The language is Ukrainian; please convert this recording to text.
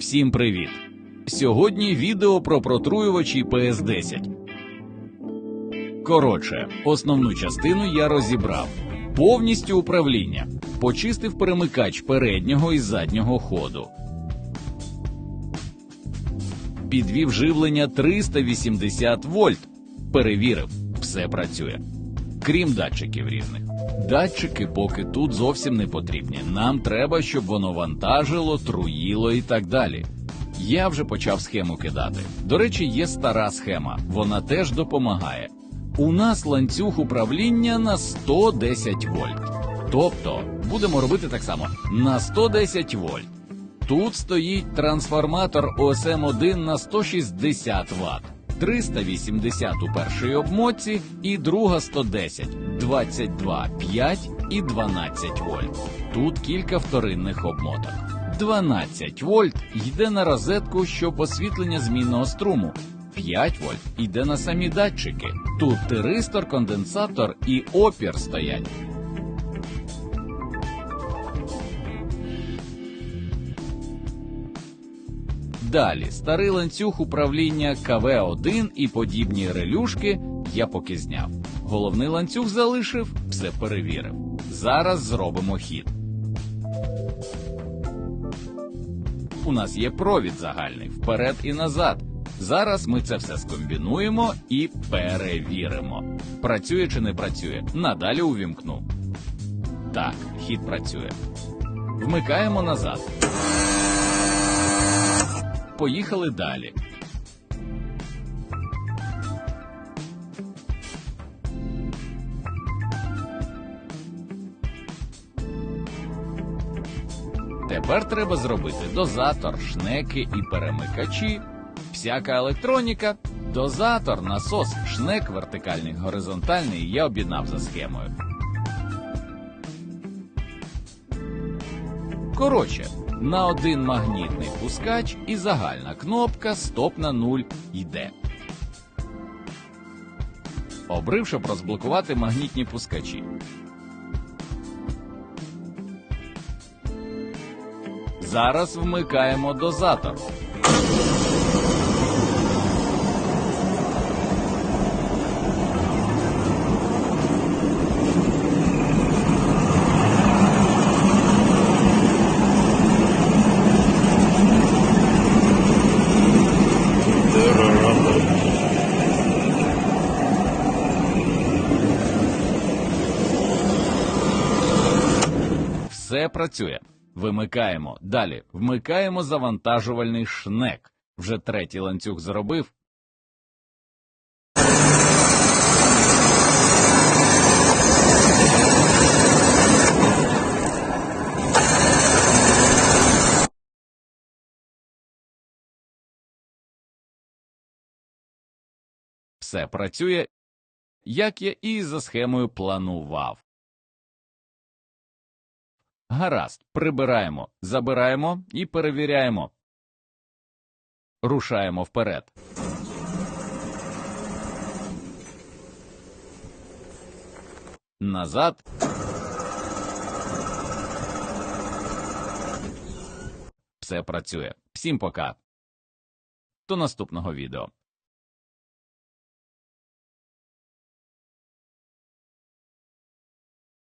Всім привіт! Сьогодні відео про протруювачі PS10. Коротше, основну частину я розібрав. Повністю управління. Почистив перемикач переднього і заднього ходу. Підвів живлення 380 вольт. Перевірив, все працює. Крім датчиків різних. Датчики поки тут зовсім не потрібні. Нам треба, щоб воно вантажило, труїло і так далі. Я вже почав схему кидати. До речі, є стара схема, вона теж допомагає. У нас ланцюг управління на 110 вольт. Тобто будемо робити так само на 110 вольт. Тут стоїть трансформатор OSM1 на 160 Вт. 380 у першій обмотці і друга 110, 22, 5 і 12 вольт. Тут кілька вторинних обмоток. 12 вольт йде на розетку, щоб освітлення змінного струму. 5 вольт йде на самі датчики. Тут тиристор, конденсатор і опір стоять. Далі старий ланцюг управління КВ1 і подібні релюшки я поки зняв. Головний ланцюг залишив, все перевірив. Зараз зробимо хід. У нас є провід загальний вперед і назад. Зараз ми це все скомбінуємо і перевіримо. Працює чи не працює. Надалі увімкну. Так, хід працює. Вмикаємо назад. Поїхали далі. Тепер треба зробити дозатор, шнеки і перемикачі, всяка електроніка, дозатор, насос, шнек вертикальний, горизонтальний я об'єднав за схемою. Коротше, на один магнітний пускач і загальна кнопка стоп на нуль йде. Обрив, щоб розблокувати магнітні пускачі. Зараз вмикаємо дозатор. Все працює. Вимикаємо. Далі вмикаємо завантажувальний шнек. Вже третій ланцюг зробив. Все працює, як я і за схемою планував. Гаразд, прибираємо, забираємо і перевіряємо. Рушаємо вперед. Назад. Все працює. Всім пока. До наступного відео.